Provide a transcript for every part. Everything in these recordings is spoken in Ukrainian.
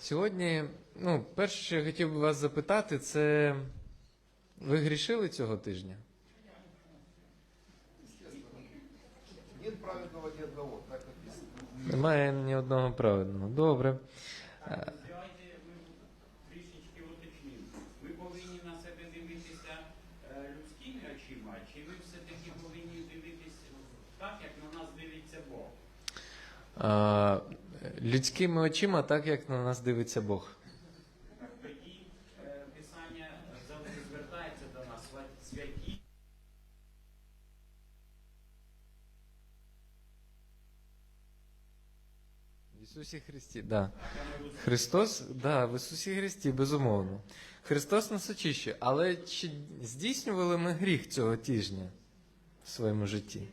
Сьогодні, ну, перше, що я хотів би вас запитати, це ви грішили цього тижня? Нет праведного ни одного, так написано. Немає ні одного праведного. Добре. Давайте ми трішечки уточнимо. Ми повинні на себе дивитися е, людськими очима, чи ми все-таки повинні дивитися так, як на нас дивиться Бог? А, людськими очима, так як на нас дивиться Бог. Тоді Писання завжди звертається до нас святі. В Ісусі Христі, да. Христос, да, в Ісусі Христі, безумовно. Христос нас очищує. Але чи здійснювали ми гріх цього тижня в своєму житті?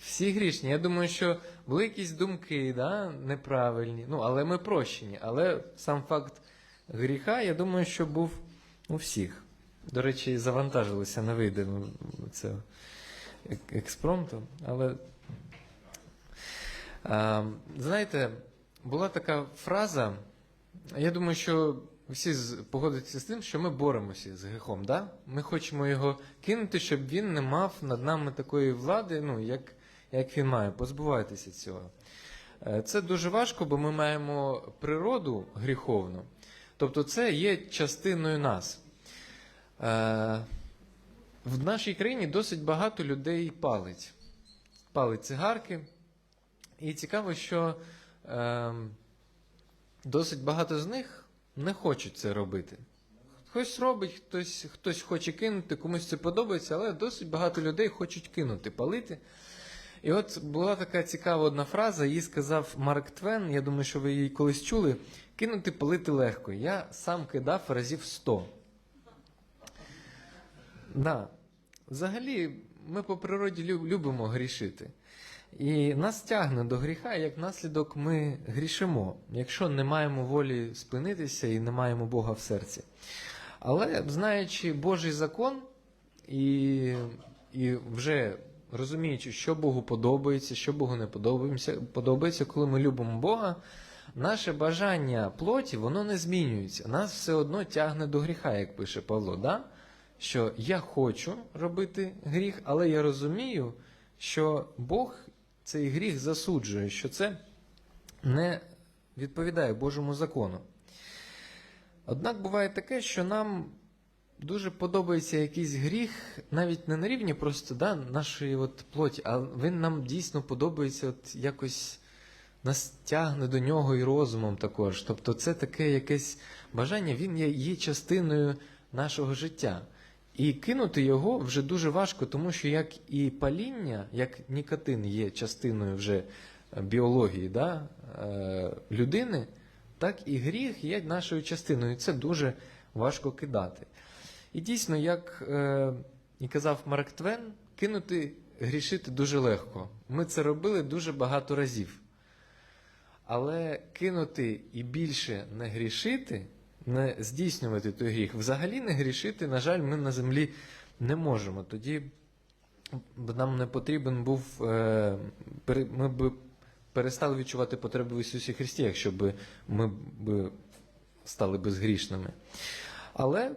Всі грішні. Я думаю, що були якісь думки, да, неправильні. Ну, але ми прощені. Але сам факт гріха, я думаю, що був у всіх. До речі, завантажилися, не вийдемо це експромтом, але а, знаєте, була така фраза, я думаю, що всі погодяться з тим, що ми боремося з гріхом. Да? Ми хочемо його кинути, щоб він не мав над нами такої влади, ну, як, як він має. Позбувайтеся цього. Е, Це дуже важко, бо ми маємо природу гріховну. Тобто це є частиною нас. Е, В нашій країні досить багато людей палить. Палить цигарки. І цікаво, що е, досить багато з них не хочуть це робити. Хтось робить, хтось, хтось хоче кинути, комусь це подобається, але досить багато людей хочуть кинути, палити. І от була така цікава одна фраза, її сказав Марк Твен, я думаю, що ви її колись чули. Кинути палити легко. Я сам кидав разів 100. Да. Взагалі, ми по природі любимо грішити. І нас тягне до гріха, і як наслідок ми грішимо, якщо не маємо волі спинитися і не маємо Бога в серці. Але знаючи Божий закон і, і вже розуміючи, що Богу подобається, що Богу не подобається, коли ми любимо Бога, наше бажання плоті воно не змінюється. Нас все одно тягне до гріха, як пише Павло. Да? Що я хочу робити гріх, але я розумію, що Бог цей гріх засуджує, що це не відповідає Божому закону. Однак буває таке, що нам дуже подобається якийсь гріх, навіть не на рівні просто да, нашої от плоті, а він нам дійсно подобається от якось нас тягне до нього і розумом також. Тобто це таке якесь бажання, він є, є частиною нашого життя. І кинути його вже дуже важко, тому що як і паління, як нікотин є частиною вже е, біології да, е, людини, так і гріх є нашою частиною. І це дуже важко кидати. І дійсно, як е, і казав Марк Твен, кинути грішити дуже легко. Ми це робили дуже багато разів. Але кинути і більше не грішити, не здійснювати той гріх, взагалі не грішити, на жаль, ми на землі не можемо. Тоді б нам не потрібен був, е, ми б перестали відчувати потреби в Ісусі Христі, якщо б ми б стали безгрішними. Але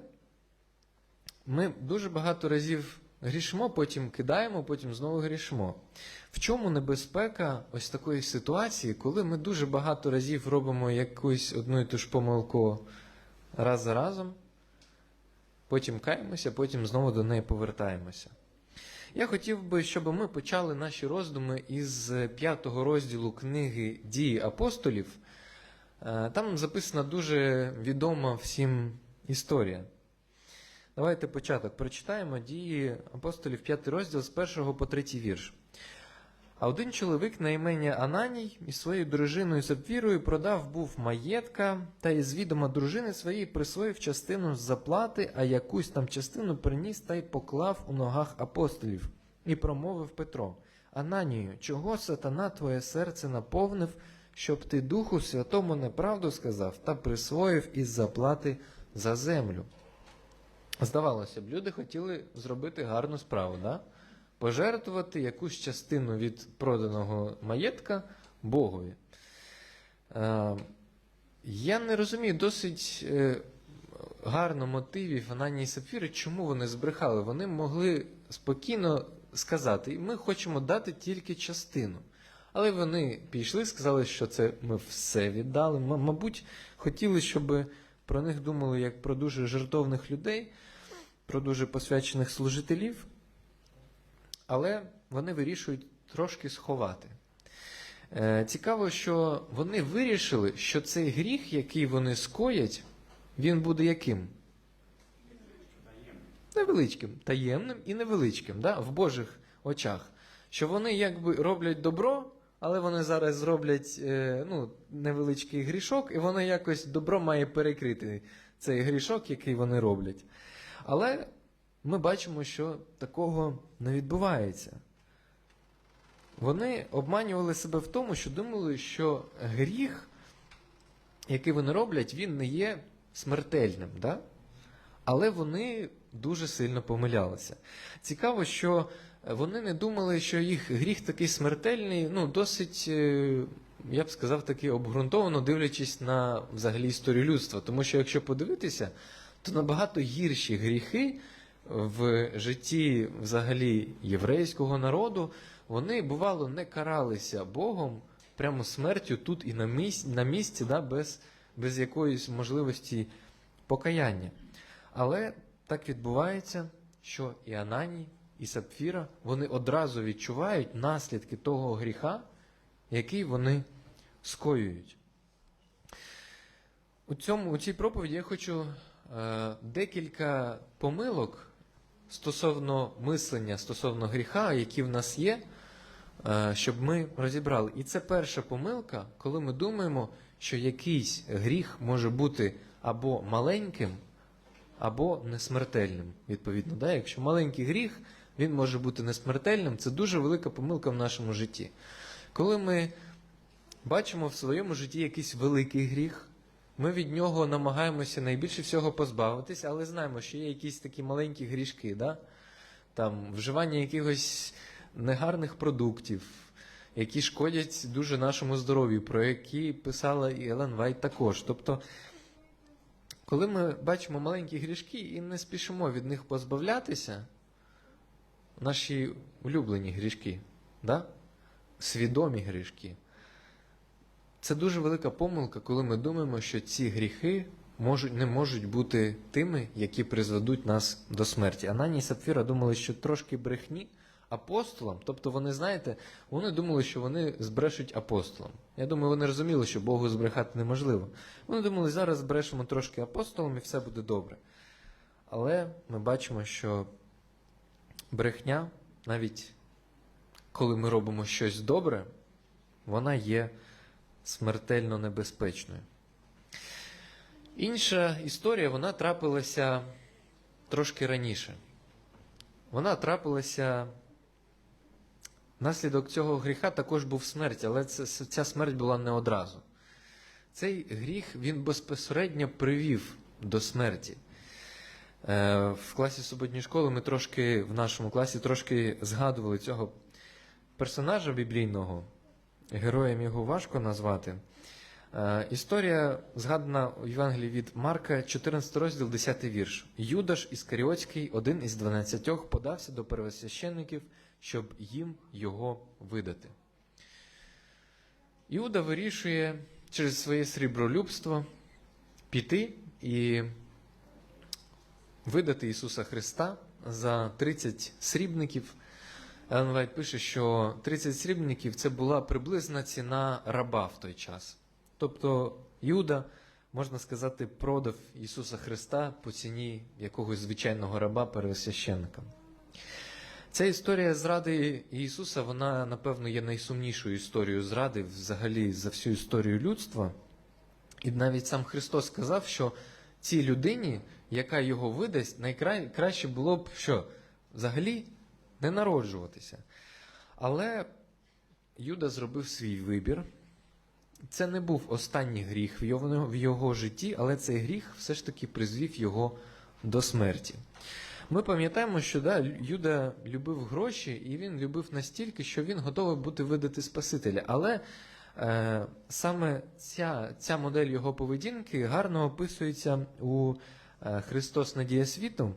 ми дуже багато разів грішимо, потім кидаємо, потім знову грішимо. В чому небезпека ось такої ситуації, коли ми дуже багато разів робимо якусь одну і ту ж помилку раз за разом, потім каємося, потім знову до неї повертаємося. Я хотів би, щоб ми почали наші роздуми із п'ятого розділу книги Дії апостолів. Е, Там записана дуже відома всім історія. Давайте початок прочитаємо дії апостолів 5 розділ з 1 по 3 вірш. А один чоловік на імення Ананій із своєю дружиною Сапфірою продав був маєтка та із відома дружини своєї присвоїв частину з заплати, а якусь там частину приніс та й поклав у ногах апостолів. І промовив Петро: Ананію, чого сатана твоє серце наповнив, щоб ти Духу Святому неправду сказав та присвоїв із заплати за землю? Здавалося б, люди хотіли зробити гарну справу, да? пожертвувати якусь частину від проданого маєтка Богові. Е, Я не розумію досить е, гарно мотивів Ананії і Сапфіри, чому вони збрехали. Вони могли спокійно сказати, ми хочемо дати тільки частину. Але вони пішли, сказали, що це ми все віддали. Мабуть, хотіли, щоб про них думали як про дуже жертовних людей, про дуже посвячених служителів. Але вони вирішують трошки сховати. Е, Цікаво, що вони вирішили, що цей гріх, який вони скоять, він буде яким? Невеличким, таємним і невеличким, да? в Божих очах. Що вони якби роблять добро, але вони зараз зроблять е, ну, невеличкий грішок, і воно якось добро має перекрити цей грішок, який вони роблять. Але ми бачимо, що такого не відбувається. Вони обманювали себе в тому, що думали, що гріх, який вони роблять, він не є смертельним. Да? Але вони дуже сильно помилялися. Цікаво, що вони не думали, що їх гріх такий смертельний, ну, досить, е, я б сказав, таки обґрунтовано дивлячись на взагалі історію людства. Тому що якщо подивитися, то набагато гірші гріхи в житті взагалі єврейського народу, вони бувало не каралися Богом прямо смертю тут і на місці, на місці да, без, без якоїсь можливості покаяння. Але так відбувається, що і Ананій, і Сапфіра вони одразу відчувають наслідки того гріха, який вони скоюють. У, цьому, у цій проповіді я хочу декілька помилок стосовно мислення, стосовно гріха, які в нас є, е, щоб ми розібрали. І це перша помилка, коли ми думаємо, що якийсь гріх може бути або маленьким, або несмертельним, відповідно. Да? Якщо маленький гріх, він може бути несмертельним, це дуже велика помилка в нашому житті. Коли ми бачимо в своєму житті якийсь великий гріх, ми від нього намагаємося найбільше всього позбавитись, але знаємо, що є якісь такі маленькі грішки, да? там вживання якихось негарних продуктів, які шкодять дуже нашому здоров'ю, про які писала і Елен Вайт також. Тобто, коли ми бачимо маленькі грішки і не спішимо від них позбавлятися, наші улюблені грішки, да? свідомі грішки. Це дуже велика помилка, коли ми думаємо, що ці гріхи можуть, не можуть бути тими, які призведуть нас до смерті. Ананій і Сапфіра думали, що трошки брехні апостолам, тобто вони, знаєте, вони думали, що вони збрешуть апостолам. Я думаю, вони розуміли, що Богу збрехати неможливо. Вони думали, зараз збрешемо трошки апостолам і все буде добре. Але ми бачимо, що брехня, навіть коли ми робимо щось добре, вона є смертельно небезпечною. Інша історія вона трапилася трошки раніше. Вона трапилася. Наслідок цього гріха також був смерть, але ця смерть була не одразу. Цей гріх він безпосередньо привів до смерті. Е, в класі суботньої школи ми трошки в нашому класі трошки згадували цього персонажа біблійного, героєм його важко назвати. Е, Історія згадана у Євангелії від Марка, 14 розділ, 10 вірш. Юдаш Іскаріотський, один із дванадцятьох, подався до первосвященників, щоб їм його видати. Іуда вирішує через своє срібролюбство піти і видати Ісуса Христа за 30 срібників. Елен Вайт пише, що 30 срібників це була приблизна ціна раба в той час. Тобто Юда, можна сказати, продав Ісуса Христа по ціні якогось звичайного раба первосвященникам. Ця історія зради Ісуса, вона, напевно, є найсумнішою історією зради взагалі за всю історію людства. І навіть сам Христос сказав, що цій людині, яка його видасть, найкраще було б що? Взагалі не народжуватися. Але Юда зробив свій вибір. Це не був останній гріх в його, в його житті, але цей гріх все ж таки призвів його до смерті. Ми пам'ятаємо, що да, Юда любив гроші, і він любив настільки, що він готовий бути видати Спасителя. Але Е, саме ця, ця модель його поведінки гарно описується у е, Христос Надія світу.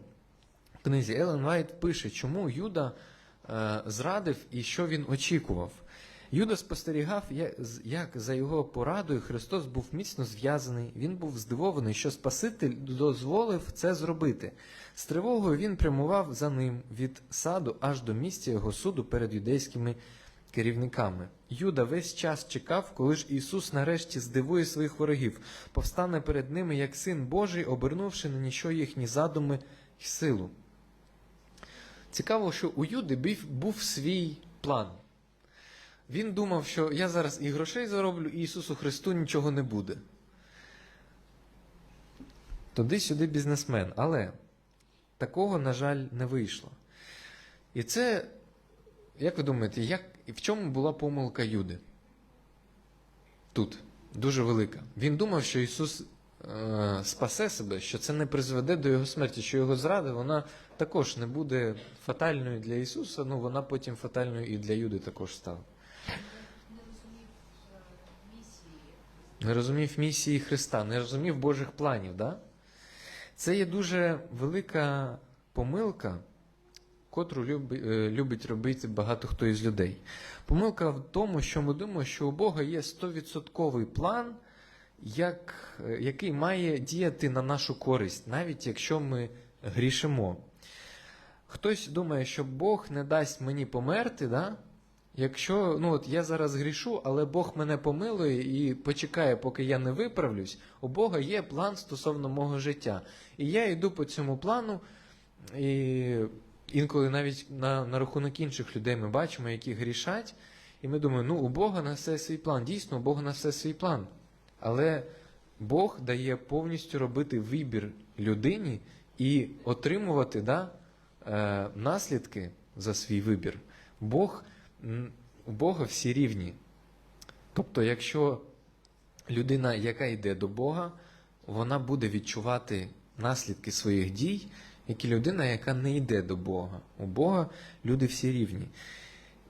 Книзі Елен Вайт пише, чому Юда е, зрадив і що він очікував. Юда спостерігав, як за його порадою Христос був міцно зв'язаний. Він був здивований, що Спаситель дозволив це зробити. З тривогою він прямував за ним від саду аж до місця його суду перед юдейськими керівниками. Юда весь час чекав, коли ж Ісус нарешті здивує своїх ворогів, повстане перед ними як син Божий, обернувши на ніщо їхні задуми й силу. Цікаво, що у Юди був, свій план. Він думав, що я зараз і грошей зароблю, і Ісусу Христу нічого не буде. Туди-сюди бізнесмен. Але такого, на жаль, не вийшло. І це, як ви думаєте, як, в чому була помилка Юди? Тут дуже велика. Він думав, що Ісус спасе себе, що це не призведе до його смерті, що його зрада вона також не буде фатальною для Ісуса, ну вона потім фатальною і для Юди також стала. не розумів е, місії. Не розумів місії Христа, не розумів Божих планів. Да? Це є дуже велика помилка, котру е, любить робити багато хто із людей. Помилка в тому, що ми думаємо, що у Бога є 100% план, як, е, який має діяти на нашу користь, навіть якщо ми грішимо. Хтось думає, що Бог не дасть мені померти, да? Якщо ну от я зараз грішу, але Бог мене помилує і почекає, поки я не виправлюсь, у Бога є план стосовно мого життя. І я йду по цьому плану, і інколи навіть на, на рахунок інших людей ми бачимо, які грішать, і ми думаємо, ну у Бога на все свій план. Дійсно, у Бога на все свій план. Але Бог дає повністю робити вибір людині і отримувати да, е, наслідки за свій вибір. Бог у Бога всі рівні. Тобто, якщо людина, яка йде до Бога, вона буде відчувати наслідки своїх дій, як і людина, яка не йде до Бога. У Бога люди всі рівні.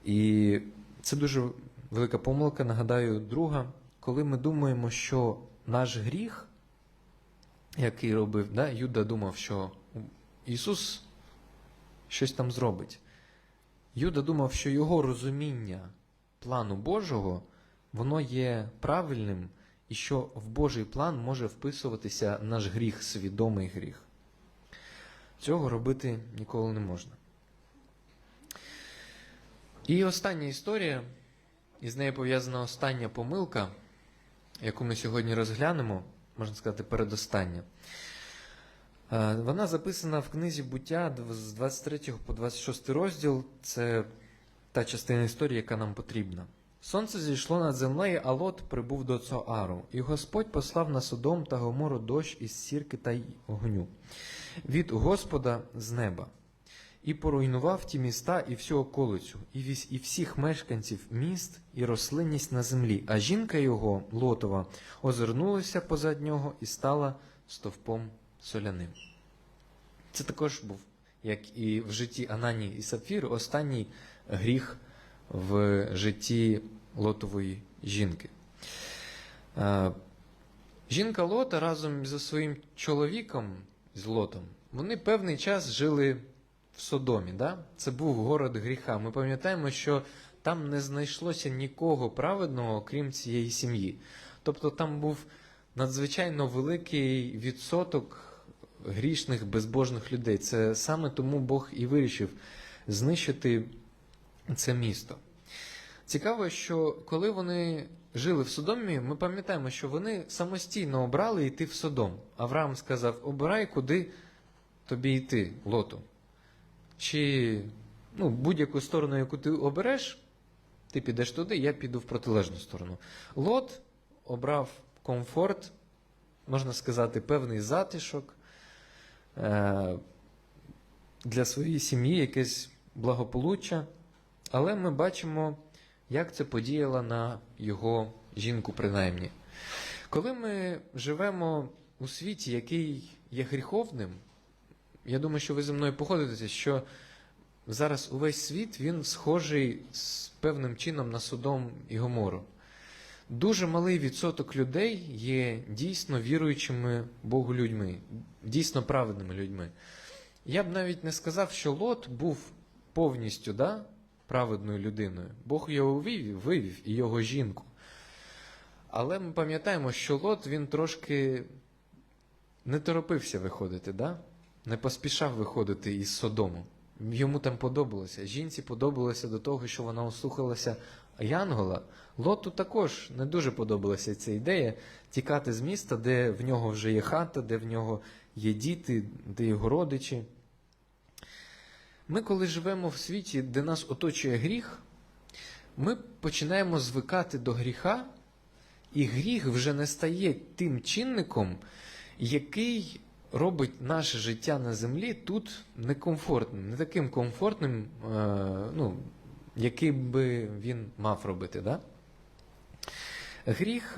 І це дуже велика помилка, нагадаю, друга, коли ми думаємо, що наш гріх, який робив, да, Юда думав, що Ісус щось там зробить. Юда думав, що його розуміння плану Божого воно є правильним, і що в Божий план може вписуватися наш гріх, свідомий гріх. Цього робити ніколи не можна. І остання історія, і з нею пов'язана остання помилка, яку ми сьогодні розглянемо, можна сказати, передостання. Е, Вона записана в книзі буття з 23 по 26 розділ. Це та частина історії, яка нам потрібна. Сонце зійшло над землею, а Лот прибув до Цоару, і Господь послав на Содом та Гомору дощ із сірки та й огню від Господа з неба, і поруйнував ті міста і всю околицю, і, вісь, і всіх мешканців міст, і рослинність на землі. А жінка його, Лотова, озирнулася позад нього і стала стовпом соляним. Це також був, як і в житті Анані і Сапфіру, останній гріх в житті Лотової жінки. Жінка Лота разом зі своїм чоловіком, з Лотом, вони певний час жили в Содомі. Да? Це був город гріха. Ми пам'ятаємо, що там не знайшлося нікого праведного, крім цієї сім'ї. Тобто там був надзвичайно великий відсоток грішних, безбожних людей. Це саме тому Бог і вирішив знищити це місто. Цікаво, що коли вони жили в Содомі, ми пам'ятаємо, що вони самостійно обрали йти в Содом. Авраам сказав: обирай, куди тобі йти, лоту. Чи ну, будь-яку сторону, яку ти обереш, ти підеш туди, я піду в протилежну сторону. Лот обрав комфорт, можна сказати, певний затишок е- для своєї сім'ї, якесь благополуччя. Але ми бачимо, як це подіяло на його жінку, принаймні. Коли ми живемо у світі, який є гріховним, я думаю, що ви зі мною погодитеся, що зараз увесь світ він схожий з певним чином на Содом і Гомору. дуже малий відсоток людей є дійсно віруючими Богу людьми, дійсно праведними людьми. Я б навіть не сказав, що Лот був повністю да, праведною людиною. Бог його вивів, вивів і його жінку. Але ми пам'ятаємо, що Лот він трошки не торопився виходити, да? Не поспішав виходити із Содому. Йому там подобалося. Жінці подобалося до того, що вона ослухалася Янгола. Лоту також не дуже подобалася ця ідея тікати з міста, де в нього вже є хата, де в нього є діти, де його родичі. Ми, коли живемо в світі, де нас оточує гріх, ми починаємо звикати до гріха, і гріх вже не стає тим чинником, який робить наше життя на землі тут некомфортним, не таким комфортним, е, ну, який би він мав робити. Да? Гріх,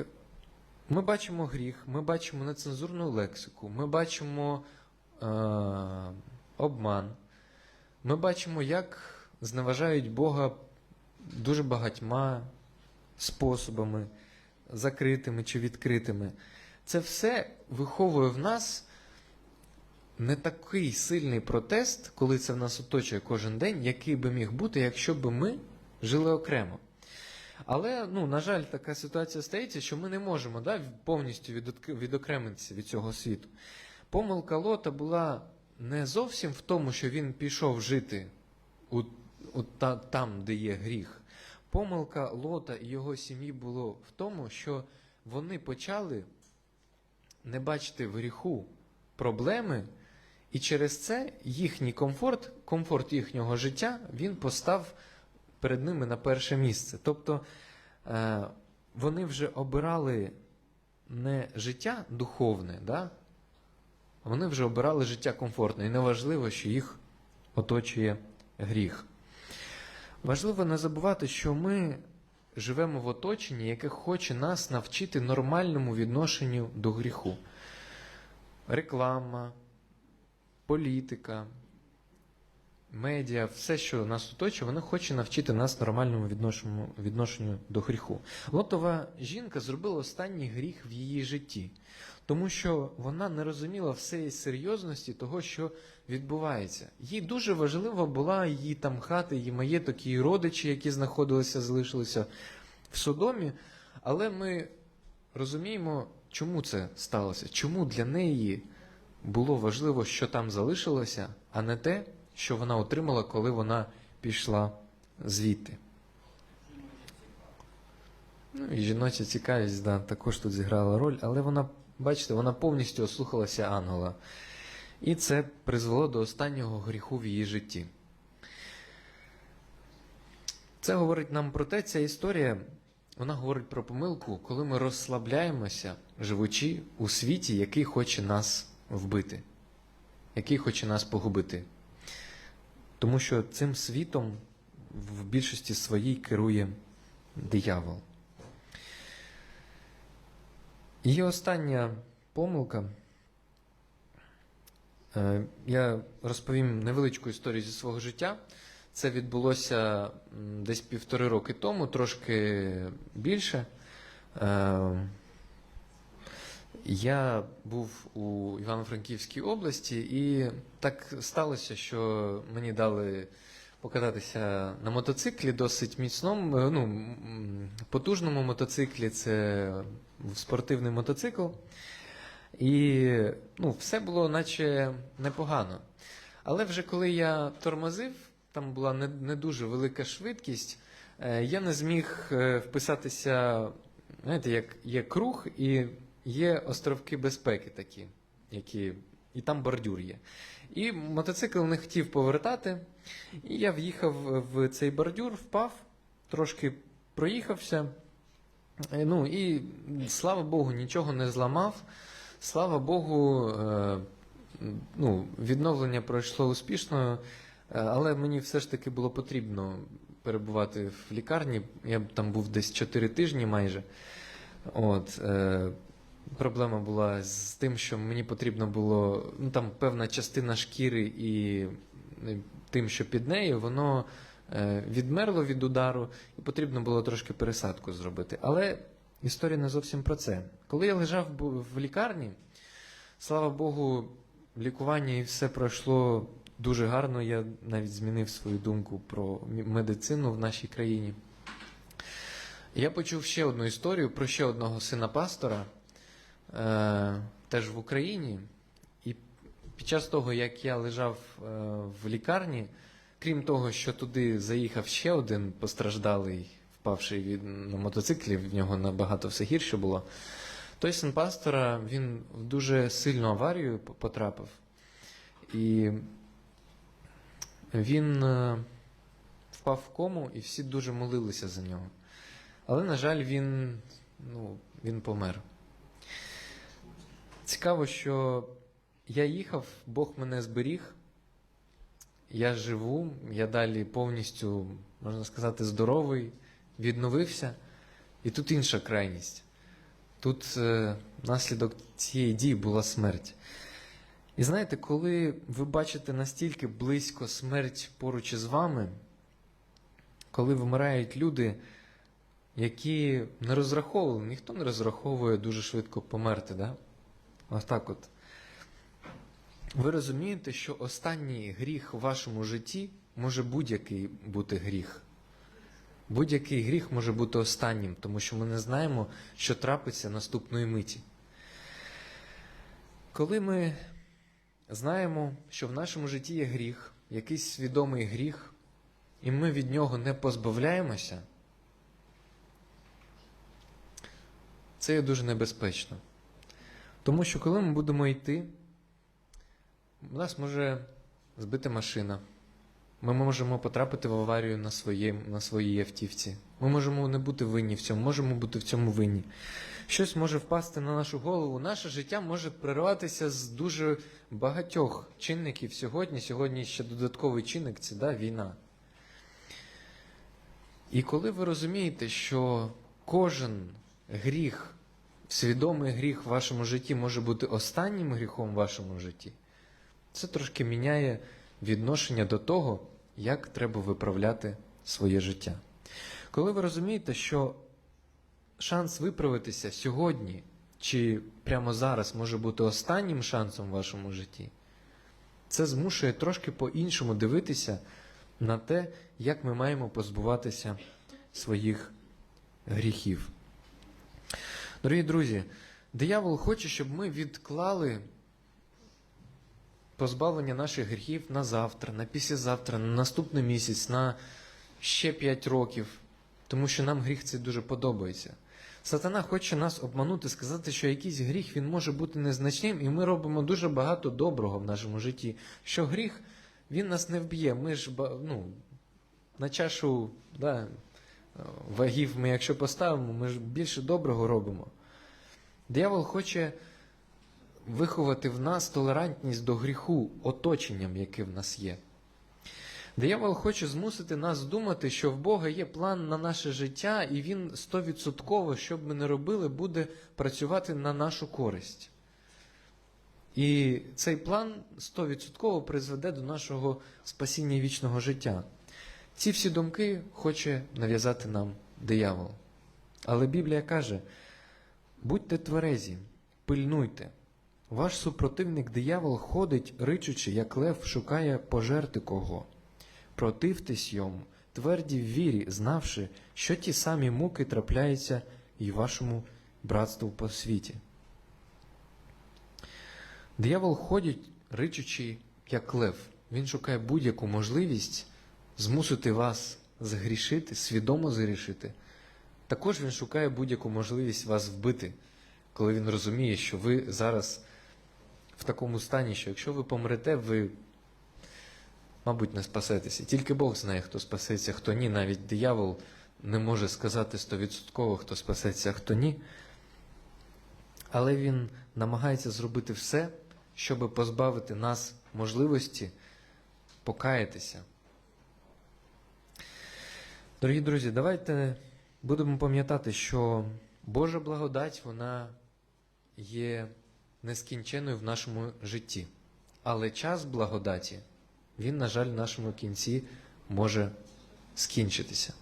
ми бачимо гріх, ми бачимо нецензурну лексику, ми бачимо е, обман, ми бачимо, як зневажають Бога дуже багатьма способами, закритими чи відкритими. Це все виховує в нас не такий сильний протест, коли це в нас оточує кожен день, який би міг бути, якщо б ми жили окремо. Але, ну, на жаль, така ситуація стається, що ми не можемо да, повністю відокремитися від цього світу. Помилка Лота була не зовсім в тому, що він пішов жити у, у та, там, де є гріх. Помилка Лота і його сім'ї було в тому, що вони почали не бачити в гріху проблеми, і через це їхній комфорт, комфорт їхнього життя, він постав перед ними на перше місце. Тобто е, вони вже обирали не життя духовне, да? вони вже обирали життя комфортне. І неважливо, що їх оточує гріх. Важливо не забувати, що ми живемо в оточенні, яке хоче нас навчити нормальному відношенню до гріху. Реклама, політика, медіа, все, що нас оточує, воно хоче навчити нас нормальному відношенню, до гріху. Лотова жінка зробила останній гріх в її житті, тому що вона не розуміла всієї серйозності того, що відбувається. Їй дуже важлива була її там хата, її маєток, її родичі, які знаходилися, залишилися в Содомі. Але ми розуміємо, чому це сталося, чому для неї було важливо, що там залишилося, а не те, що вона отримала, коли вона пішла звідти. Ну і жіноча цікавість, да, також тут зіграла роль, але вона, бачите, вона повністю ослухалася ангела. І це призвело до останнього гріху в її житті. Це говорить нам про те, ця історія, вона говорить про помилку, коли ми розслабляємося, живучи у світі, який хоче нас вбити, який хоче нас погубити. Тому що цим світом в більшості своїй керує диявол. І остання помилка. Е, Я розповім невеличку історію зі свого життя. Це відбулося десь півтори роки тому, трошки більше. Я був у Івано-Франківській області, і так сталося, що мені дали покататися на мотоциклі досить міцному, е, ну, потужному мотоциклі. Це спортивний мотоцикл. І ну, все було наче непогано. Але вже коли я тормозив, там була не, не дуже велика швидкість, е, я не зміг е, вписатися, знаєте, як є круг і є островки безпеки такі, які, і там бордюр є. І мотоцикл не хотів повертати, і я в'їхав в цей бордюр, впав, трошки проїхався. Е, Ну і слава Богу, нічого не зламав. Слава Богу, е, ну, відновлення пройшло успішно, е, але мені все ж таки було потрібно перебувати в лікарні. Я там був десь 4 тижні майже. От, проблема була з тим, що мені потрібно було ну, там певна частина шкіри і е, тим, що під нею, воно е, відмерло від удару, і потрібно було трошки пересадку зробити. Але історія не зовсім про це. Коли я лежав в лікарні, слава Богу, лікування і все пройшло дуже гарно. Я навіть змінив свою думку про медицину в нашій країні. Я почув ще одну історію про ще одного сина пастора, теж в Україні. І під час того, як я лежав е, в лікарні, крім того, що туди заїхав ще один постраждалий, впавший від, на мотоциклі, в нього набагато все гірше було. Той син пастора він в дуже сильну аварію потрапив. І він е, впав в кому, і всі дуже молилися за нього. Але, на жаль, він, ну, він помер. Цікаво, що я їхав, Бог мене зберіг. Я живу, я далі повністю, можна сказати, здоровий, відновився. І тут інша крайність. Тут е, наслідок цієї дії була смерть. І знаєте, коли ви бачите настільки близько смерть поруч із вами, коли вмирають люди, які не розраховували, ніхто не розраховує дуже швидко померти, да? Ось так от. Ви розумієте, що останній гріх в вашому житті може будь-який бути гріх. Будь-який гріх може бути останнім, тому що ми не знаємо, що трапиться наступної миті. Коли ми знаємо, що в нашому житті є гріх, якийсь свідомий гріх, і ми від нього не позбавляємося, це є дуже небезпечно. Тому що коли ми будемо йти, нас може збити машина. Ми можемо потрапити в аварію на, своє, на своїй автівці. Ми можемо не бути винні в цьому, можемо бути в цьому винні. Щось може впасти на нашу голову. Наше життя може перерватися з дуже багатьох чинників сьогодні. Сьогодні ще додатковий чинник це да, війна. І коли ви розумієте, що кожен гріх, свідомий гріх в вашому житті може бути останнім гріхом в вашому житті, це трошки міняє відношення до того, як треба виправляти своє життя. Коли ви розумієте, що шанс виправитися сьогодні чи прямо зараз може бути останнім шансом в вашому житті, це змушує трошки по-іншому дивитися на те, як ми маємо позбуватися своїх гріхів. Дорогі друзі, диявол хоче, щоб ми відклали позбавлення наших гріхів на завтра, на післязавтра, на наступний місяць, на ще 5 років, тому що нам гріх цей дуже подобається. Сатана хоче нас обманути, сказати, що якийсь гріх він може бути незначним, і ми робимо дуже багато доброго в нашому житті. Що гріх він нас не вб'є. Ми ж ну, на чашу да, вагів ми, якщо поставимо, ми ж більше доброго робимо. Диявол хоче виховати в нас толерантність до гріху оточенням, яке в нас є. Диявол хоче змусити нас думати, що в Бога є план на наше життя, і він стовідсотково, що б ми не робили, буде працювати на нашу користь. І цей план стовідсотково призведе до нашого спасіння вічного життя. Ці всі думки хоче нав'язати нам диявол. Але Біблія каже: будьте тверезі, пильнуйте. Ваш супротивник диявол ходить, ричучи, як лев, шукає пожерти кого. Противтесь йому, тверді в вірі, знавши, що ті самі муки трапляються і вашому братству по світі. Диявол ходить, ричучи, як лев. Він шукає будь-яку можливість змусити вас згрішити, свідомо згрішити. Також він шукає будь-яку можливість вас вбити, коли він розуміє, що ви зараз в такому стані, що якщо ви помрете, ви, мабуть, не спасетеся. Тільки Бог знає, хто спасеться, хто ні. Навіть диявол не може сказати стовідсотково, хто спасеться, хто ні. Але він намагається зробити все, щоб позбавити нас можливості покаятися. Дорогі друзі, давайте будемо пам'ятати, що Божа благодать, вона є нескінченою в нашому житті. Але час благодаті, він, на жаль, в нашому кінці може скінчитися.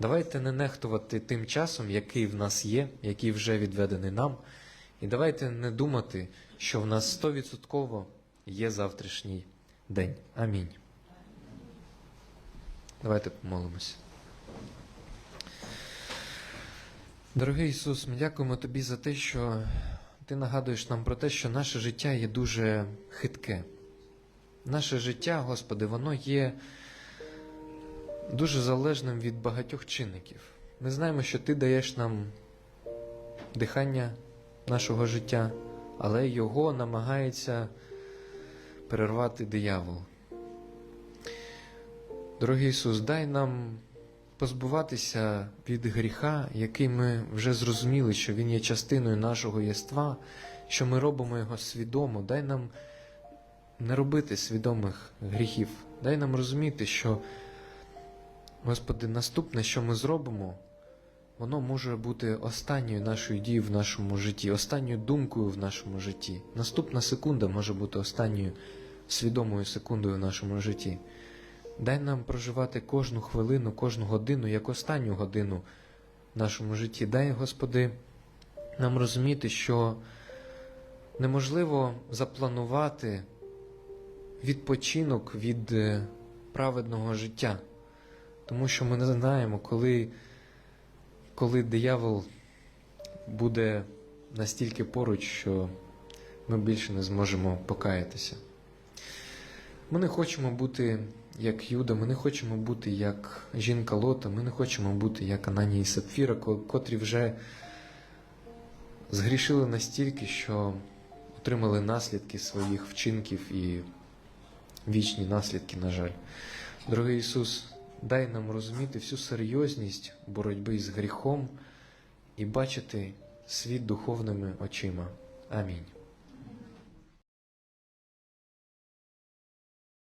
Давайте не нехтувати тим часом, який в нас є, який вже відведений нам. І давайте не думати, що в нас стовідсотково є завтрашній день. Амінь. Давайте помолимося. Дорогий Ісус, ми дякуємо Тобі за те, що Ти нагадуєш нам про те, що наше життя є дуже хитке. Наше життя, Господи, воно є дуже залежним від багатьох чинників. Ми знаємо, що Ти даєш нам дихання нашого життя, але його намагається перервати диявол. Дорогий Ісус, дай нам позбуватися від гріха, який ми вже зрозуміли, що він є частиною нашого єства, що ми робимо його свідомо. Дай нам не робити свідомих гріхів. Дай нам розуміти, що, Господи, наступне, що ми зробимо, воно може бути останньою нашою дією в нашому житті, останньою думкою в нашому житті. Наступна секунда може бути останньою свідомою секундою в нашому житті. Дай нам проживати кожну хвилину, кожну годину, як останню годину в нашому житті. Дай, Господи, нам розуміти, що неможливо запланувати відпочинок від е, праведного життя, тому що ми не знаємо, коли, коли диявол буде настільки поруч, що ми більше не зможемо покаятися. Ми не хочемо бути як Юда, ми не хочемо бути як жінка Лота, ми не хочемо бути як Ананія і Сапфіра, котрі вже згрішили настільки, що отримали наслідки своїх вчинків і вічні наслідки, на жаль. Дорогий Ісус, дай нам розуміти всю серйозність боротьби з гріхом і бачити світ духовними очима. Амінь.